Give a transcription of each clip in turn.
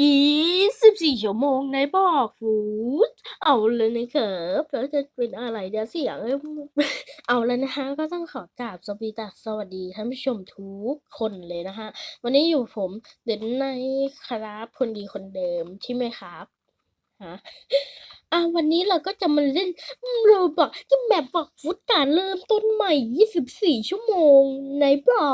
ยี่สิบสี่ชั่วโมงในบอกฟูดเอาเลยนะครับแล้วจะเป็นอะไรเดี๋ยวเสียงเอาเอาแล้วนะฮะก็ต้องขอกราบสวีตัสสวัสดีท่านผู้ชมทุกคนเลยนะฮะ วันนี้อยู่ผมเด่นในครับคนดีคนเดิมใช่ไหมครับ ฮะอะวันนี้เราก็จะมาเล่นโรบอกจะแบบบอกฟุตการเริ่มต้นใหม่ 24 ชั่วโมงในบอ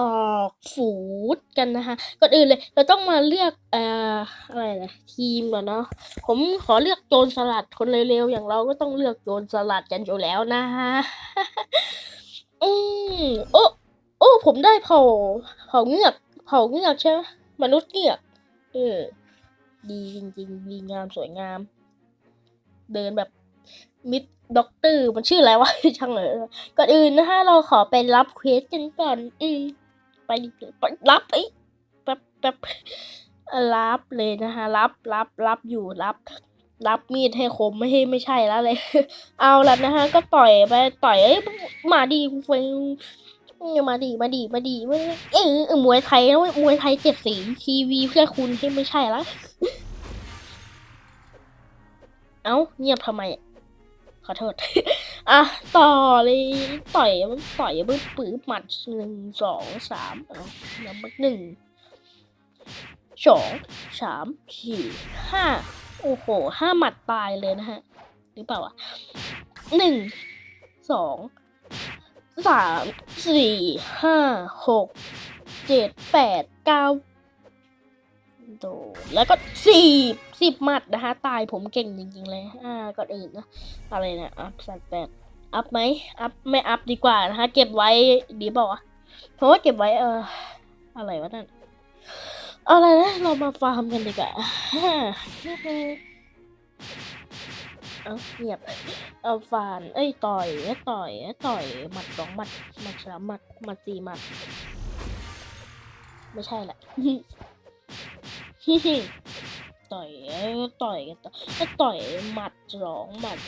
กฟูดกันนะคะก่อนอื่นเลย เราต้องมาเลือกเอ่ออะไรนะทีมก่อนเนาะผมขอเลือกโจรสลัดคนเร็วๆ อย่างเราก็ต้องเลือกโจรสลัดกันอยู่แล้วนะฮะอืมโอ้โอ้ผมได้เผาเผาเงือกเผาเงือกใช่ไหมมนุษย์เงือกเออ ดีจริงๆดีงามสวยงาม เดินแบบมิดด็อกเตอร์มันชื่ออะไรวะช่างเลยก่อนอื่นนะฮะเราขอไปรับเควสกันก่อน อืมไปไปรับไอ้แป๊บแป๊บรับเลยนะฮะรับรับรับอยู่รับ รับมีดให้คมไม่ให้ไม่ใช่แล้วเลย เอาละนะฮะ ก็ต่อยไปต่อยเอ้ยมาดีเฟงมาดีมาดีมาดีเว้ยเออเออมวยไทยนะเว้ยมวยไทยเจ็ดสีทีวีเพื่อคุณให้ไม่ใช่ละ เอ้าเงียบทำไม ขอโทษ อะ ต่อเลยต่อยมันต่อยบึ้บปื๊บหมัดหนึ่งสองสามเอาแล้วมันหนึ่งสองสามสี่ห้าโอ้โหห้าหมัดตายเลยนะฮะ หรือเปล่าอะหนึ่งสองสามสี่ห้าหกเจ็ดแปดเก้า โดแล้วก็สิบสิบหมัดนะคะตายผมเก่งจริงๆเลย อ่าก่อนอื่นนะ อะไรนะอัพสัตแปดอัพไหมอัพไม่อัพดีกว่านะคะเก็บไว้ดีเปล่าวะเพราะว่าเก็บไว้เอออะไรวะนั่นอะไรนะเรามาฟาร์มกันดีกว่าเอาเงียบเอาฟานเอ้ยต่อยต่อยต่อยหมัดสองหมัดหมัดสามหมัดหมัดสี่หมัด ไม่ใช่แหละ ต่อยต่อยกันต่อก็ต่อยหมัดสองหมัด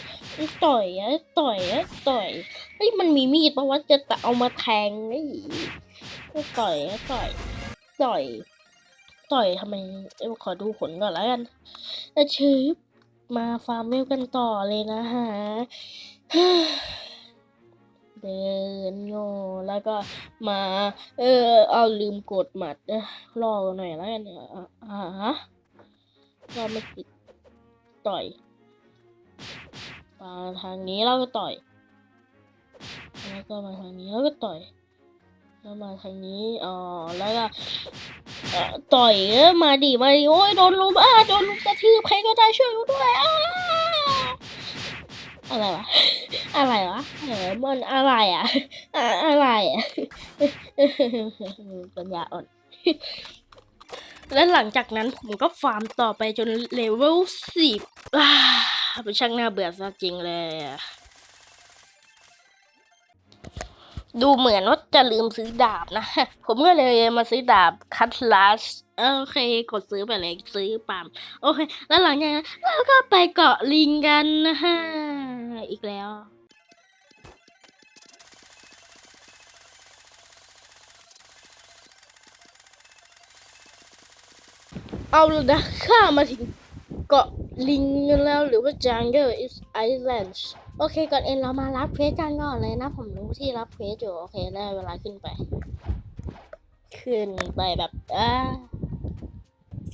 ต่อยอ้ยต่อยอ้ยต่อยเฮ้ยมันมีมีดปะวะจะตะเอามาแทงไอ้ต่อยอ้ยต่อยต่อยต่อยทำไมเอ้ขอดูผลก่อนแล้วกันชืบมาฟาร์มเวลกันต่อเลยนะฮะ เดินโง่แล้วก็มา เออ เอาลืมกดหมัดเออรอหน่อยแล้วกันอ่าฮะเราไม่ติดต่อยมาทางนี้เราก็ต่อยแล้วก็มาทางนี้แล้วก็ต่อยแล้วมาทางนี้อ๋อแล้วก็ต่อยเออมาดิมาดิโอ้ยโดนลุมอะโดนลุมกระทืบใครก็ได้ช่วยกูด้วยอะ อะไรวะ อะไรวะเออมันอะไรอะ อะไรอะปัญญาอ่อนและหลังจากนั้นผมก็ฟาร์มต่อไปจนเลเวลสิบเป็นช่างน่าเบื่อซะจริงเลยอะ ดูเหมือนว่าจะลืมซื้อดาบนะ ผมก็เลยมาซื้อดาบคัตลัสโอเค กดซื้อไปเลยซื้อปั๊มโอเค แล้วหลังจากนั้นเราก็ไปเกาะลิงกันนะฮะอีกแล้วเอาละนะข้ามาถึงเกาะลิงแล้วหรือว่า Jungle is Islands โอเคก่อนเอ็นเรามารับเควสกันก่อนเลยนะ ผมรู้ที่รับเควสอยู่โอเคได้เวลาขึ้นไป ขึ้นไปแบบอ่า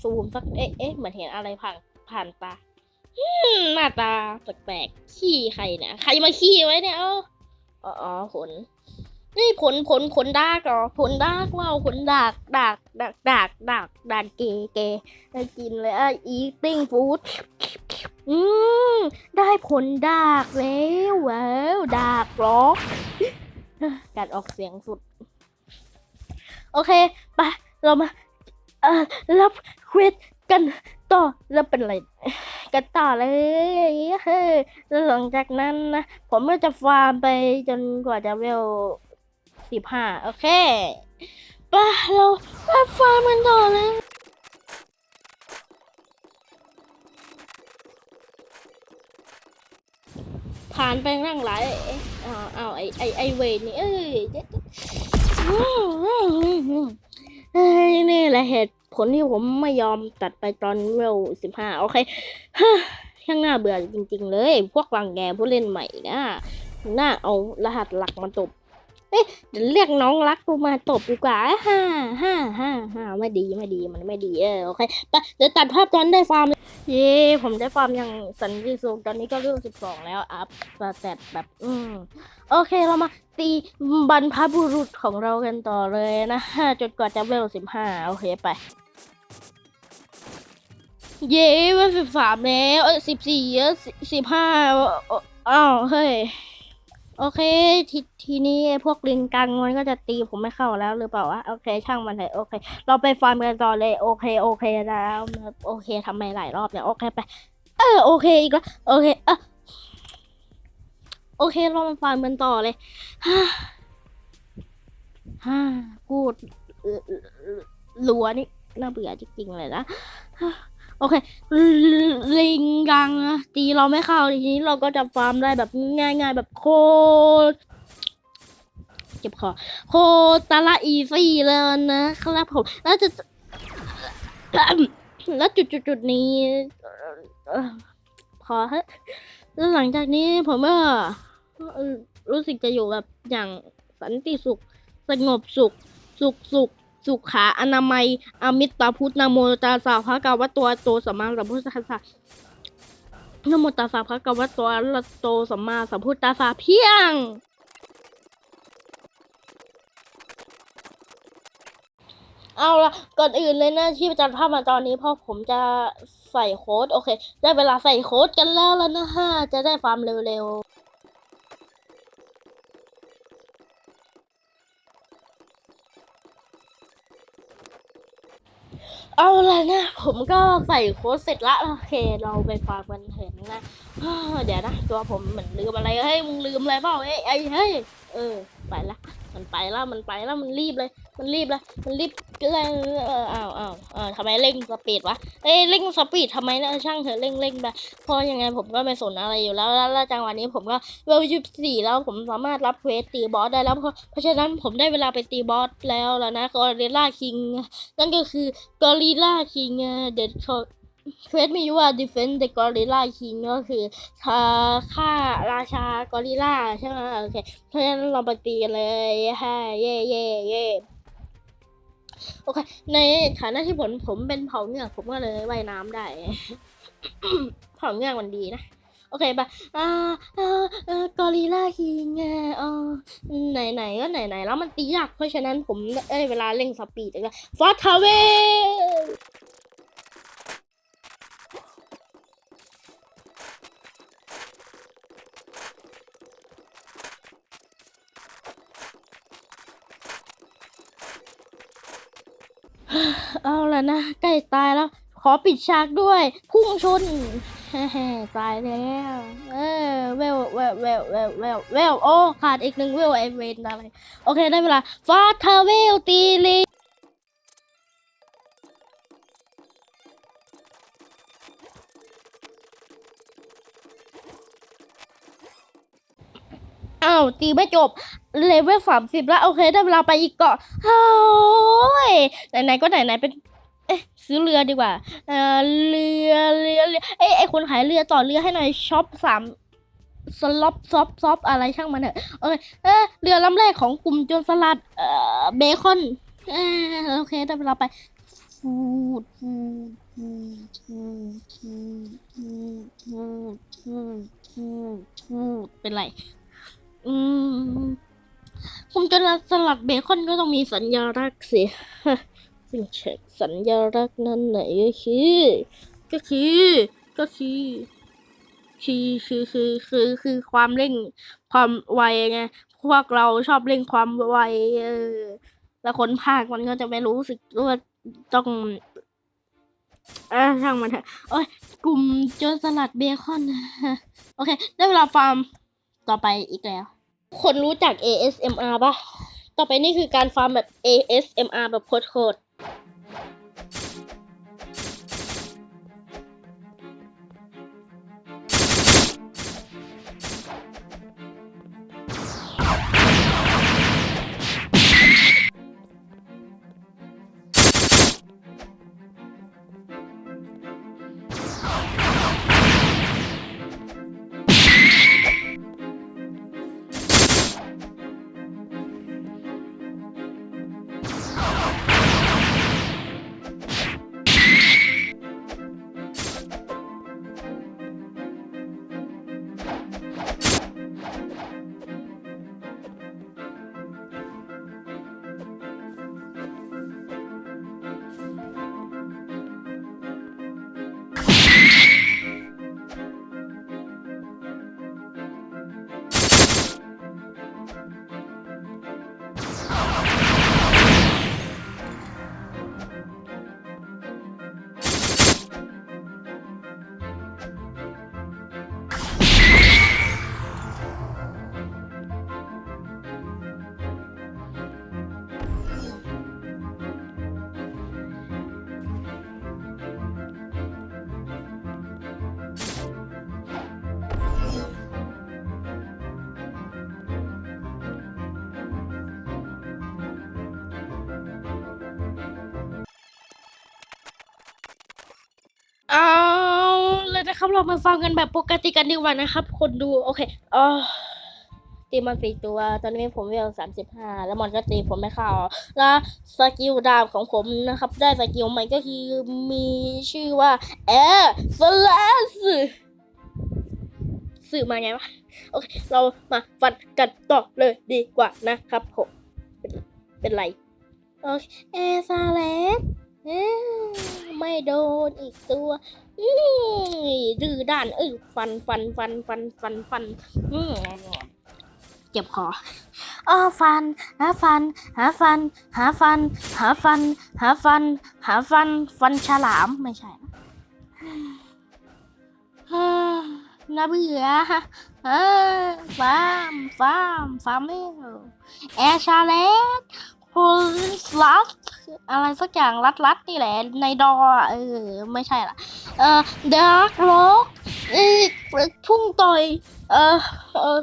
ซูมสักเอ๊ะเอ๊ะเหมือนเห็นอะไรผ่านผ่านตาหน้าตาแปลกๆขี้ใครเนี่ยใครมาขี้ไว้เนี่ยเออออ๋อผลนี่ผลผลผลดากเหรอผลดากว้าวผลดากดากดากดากดากดากเกเกได้กินเลยอะ eating food อืม ได้ผลดากแล้วว้าวดากเหรอกการออกเสียงสุด โอเคไปเรามาเอ่อรับเควสกันต่อแล้วเป็นอะไรกันต่อเลยเฮ้แล้วหลังจากนั้นนะผมก็จะฟาร์มไปจนกว่าจะเวลสิบห้าโอเคไปเราไปฟาร์มกันต่อเลย ผ่านไปนั่งหลายเอ๊ะอ้าวอ้าวไอไอไอเวนี่เอ้ยเจ๊อืมอืมอืมอืมเนี่แหละเหตุผลที่ผมไม่ยอมตัดไปตอนเวลสิบห้าโอเคฮ่าช่างน่าเบื่อจริง ๆ เลย พวกวางแกผู้เล่นใหม่นะน่าเอารหัสหลักมาตบ เอ๊ะเดี๋ยวเรียกน้องรักกูมาตบดีกว่าฮ่าฮ่าฮ่าฮ่าไม่ดีไม่ดีมันไม่ดีเออโอเคไปเดี๋ยวตัดภาพตอนได้ฟาร์มเยเย้ผมได้ฟาร์มอย่างสันติสุขตอนนี้ก็เรื่องสิบสองแล้วอัพสแตทแบบอืมโอเคเรามาตีบรรพบุรุษของเรากันต่อเลยนะฮะจนกว่าจะเวลสิบห้าโอเคไปเย้เวลสิบสามแล้วสิบสี่สิบห้าอ้าวเฮ้ย โอเคทีทีนี้พวกลิงกังมันก็จะตีผมไม่เข้าแล้วหรือเปล่าวะโอเค ช่างมันเถอะโอเค เราไปฟาร์มกันต่อเลยโอเคโอเคแล้วโอเคทำไมหลายรอบเนี่ยโอเคไป เออโอเคอีกแล้วโอเคเอะโอเคเรามาฟาร์มกันต่อเลยฮ่าฮ่าพูดเอ่อเอ่อเอ่อรัวนี่น่าเบื่อจริงๆเลยนะ โอเค ลิงกังตีเราไม่เข้าทีนี้เราก็จะฟาร์มได้แบบง่าย ๆ แบบโคตรเจ็บคอโคตรละอีซี่เลยนะครับผมแล้วจะแล้วจุดจุดจุดๆๆนี้เอ่อพอฮะแล้วหลังจากนี้ผมก็รู้สึกจะอยู่แบบอย่างสันติสุข สงบสุข สุขสุข สุขาอนามัย อมิตาพุทธนโมตัสสะพระกาวตัวโตสัมมาสัมพุทธัสสะนโมตัสสะพระกาวตัวโตสัมมาสัมพุทธัสสะเพียง เอาละก่อนอื่นเลยนะที่อาจะภาพมาตอนนี้พราะผมจะใส่โค้ดโอเค ได้เวลาใส่โค้ดกันแล้วแล้วนะฮะจะได้ฟาร์มเร็วๆ เอาละนะ ผมก็ใส่โค้ดเสร็จละโอเค เราไปฟาร์มกันเถอะนะเดี๋ยวนะ ตัวผมเหมือนลืมอะไรเฮ้ยมึงลืมอะไรเปล่าเอ้ยไอ้เฮ้ยเออไปละมันไปละมันไปละมันรีบเลย มันรีบเลยมันรีบ เลยเอออ้าวอ้าวอ้าวทำไมเร่งสปีดวะเอ้ยเร่งสปีดทำไมนะช่างเถอะเร่งเร่งไปเพราะยังไงผมก็ไม่สนอะไรอยู่แล้วแล้วจังหวะนี้ผมก็เวลยี่สี่แล้วผมสามารถรับเควสตีบอสได้แล้วเพราะเพราะฉะนั้นผมได้เวลาไปตีบอสแล้วแล้วนะกอริลล่าคิงนั่นก็คือกอริลล่าคิงเด็ดเควสมีอยู่ว่า defend the gorilla king ก็คือฆ่าฆ่าราชากอริลล่าใช่ไหมโอเคเพราะฉะนั้นเราไปตีกันเลยฮ่าเย่เย่เย่ โอเค ในฐานะที่ผมผมเป็นเผ่าเงือกผมก็เลยว่ายน้ำได้ เผ่าเงือกมันดีนะ โอเคปะอ่าอ่าอกอริลล่าฮิงแงอ๋อไหนไหนก็ไหนไหนแล้วมันตียาก เพราะฉะนั้นผม เอ้ย เวลาเร่งสปีดเลยฟอสทาเวเอ นะใกล้ตายแล้ว ขอปิดฉากด้วย พุ่งชนตายแล้ว เออเวลเวลเวลเวลเวลเวลโอ้ขาดอีกหนึ่งเวลไอเวนอะไรโอเคได้เวลาฟาทาเวลตีลีอ้าวตีไม่จบเลเวลสามสิบแล้ว โอเค ได้เวลาไปอีกเกาะโอ้ยไหนๆก็ไหนๆเป็น เอ๊ะซื้อเรือดีกว่า เออเรือเรือเรือเอ้ยไอคนขายเรือต่อเรือให้หน่อยช็อปสามสล็อปซอปซอปอะไรช่างมันเถอะโอเคเออเรือลำแรกของกลุ่มโจรสลัดเออเบคอนเออโอเคได้เวลาไปฟูดฟูดฟูดฟูดฟูดฟูดฟูดฟูดฟูดฟูดเป็นไร อืมผมจะสลัดเบคอนก็ต้องมีสัญญารักษณ์สิ ซึ่งเช็คสัญญารักษณ์นั้นไหนก็คือ ก็คือก็คือคือคือคือคือคือความเร่งความไวไงพวกเราชอบเร่งความไวเออแล้วคนภาคมันก็จะไม่รู้สึกว่าต้องอ่าช่างมันเถอะโอ้ยกลุ่มโจรสลัดเบคอนโอเค ได้เวลาฟาร์มต่อไปอีกแล้ว คนรู้จัก ASMR ปะต่อไปนี่คือการฟาร์มแบบ ASMR แบบโคตร ครับ เรามาฟังกันแบบปกติกันดีกว่านะครับ คนดูโอเคเออตีมันสี่ตัว ตอนนี้ผมเวลสามสิบห้าแล้วมันก็ตีผมไม่เข้า แล้วสกิลดาบของผมนะครับ ได้สกิลใหม่ก็คือมีชื่อว่าแอร์ฟลสสื่อมาไงวะ โอเค เรามาฟันกันต่อเลยดีกว่านะครับผม เป็นเป็นไร โอเคแอร์ซาเลส ไม่โดนอีกตัวดื้อด้านเออฟันฟันฟันฟันฟันฟันเจ็บคออ้อฟัน หาฟัน หาฟัน หาฟัน หาฟัน หาฟัน หาฟัน ฟันฉลามไม่ใช่นะฮ่าน่าเบื่อเออฟาร์มฟาร์มฟาร์มเมลแอร์ชาเลสโพลิสลัสอะไรสักอย่างรัดรัดนี่แหละ ในดอเออ ไม่ใช่ละเออดาร์กโลกเออพุ่งต่อยเออเออ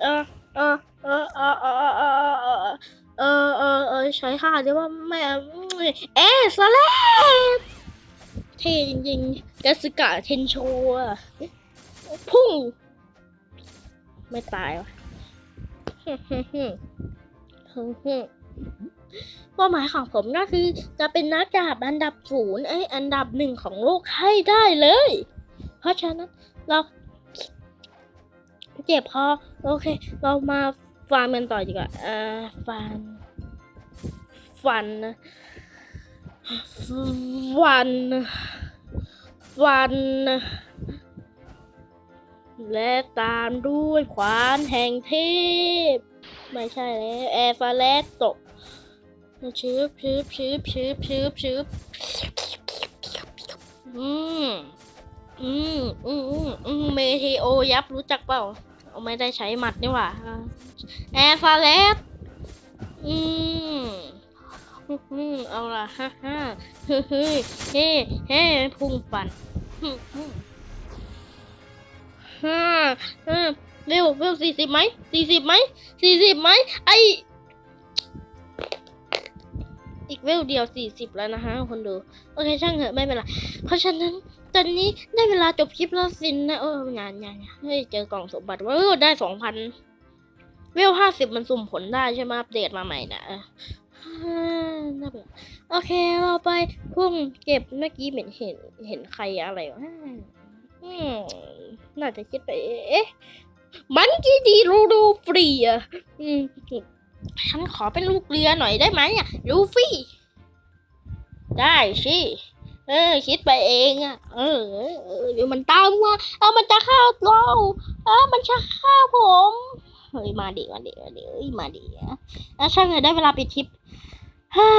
เออเออเออเออเออเออเออเออเออใช้ค่าเรียกว่าแม่เอสเลสเท่จริงๆกาสกะเทนโชพุ่ง ไม่ตายวะฮึฮึฮึฮึฮึ เป้าหมายของผมก็คือ จะเป็นนักดาบอันดับศูนย์ไออันดับหนึ่งของโลกให้ได้เลย เพราะฉะนั้นเราเจ็บพอโอเค เรามาฟาร์มกันต่อดีกว่าอ่าฟาร์มฟันนะฟันฟัน และตามด้วยขวานแห่งเทพ ไม่ใช่แล้วแอร์ฟาเลสตก ชืบชืบชืบชืบชืบชืบอืมอืมอืมอืมอืมเมเทโอยับรู้จักเปล่าเอาไม่ได้ใช้หมัดนี่หว่าแอร์ฟาเลสอืมอืมเอาละฮ่าฮ่าเฮ้เฮ้เฮ้เฮ้พุ่งปั่นฮึฮึฮ่าฮ่าเร็วเร็วสี่สิบไหมสี่สิบไหมสี่สิบไหมไอ อีกเวลเดียวสี่สิบแล้วนะฮะคนดูโอเคช่างเถอะไม่เป็นไรเพราะฉะนั้นตอนนี้ได้เวลาจบคลิปแล้วสินนะเอองานงานงานเฮ้ยเจอกล่องสมบัติว่าได้สองพันเวลห้าสิบมันสุ่มผลได้ใช่ไหมอัปเดตมาใหม่นะเออฮ่าน่าเบื่อโอเคเราไปพุ่งเก็บเมื่อกี้เหม็นเห็นเห็นใครอะไรวะน่าจะคิดไป เอ๊ะ มันกี่ดีรูดูฟรีอะ ฉันขอเป็นลูกเรือหน่อยได้ไหมอะลูฟี่ ได้สิเออ คิดไปเองอะ เออเออเดี๋ยวมันตามมาเอามันจะฆ่าเราเออมันจะฆ่าผมเฮ้ยมาดิมาดิมาดิเอ้ยมาดิอะแล้วช่างเลยได้เวลาปิดคลิป ฮ่า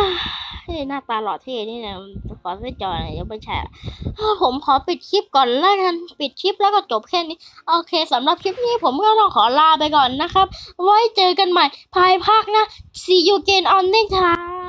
หน้าตาหล่อเท่นี่นะขอไม่จอหน่อยยังไม่ใช่อะเอ้อผมขอปิดคลิปก่อนแล้วกันปิดคลิปแล้วก็จบแค่นี้ โอเคสำหรับคลิปนี้ผมก็ต้องขอลาไปก่อนนะครับ ไว้เจอกันใหม่ภายภาคหนะ See you again on next time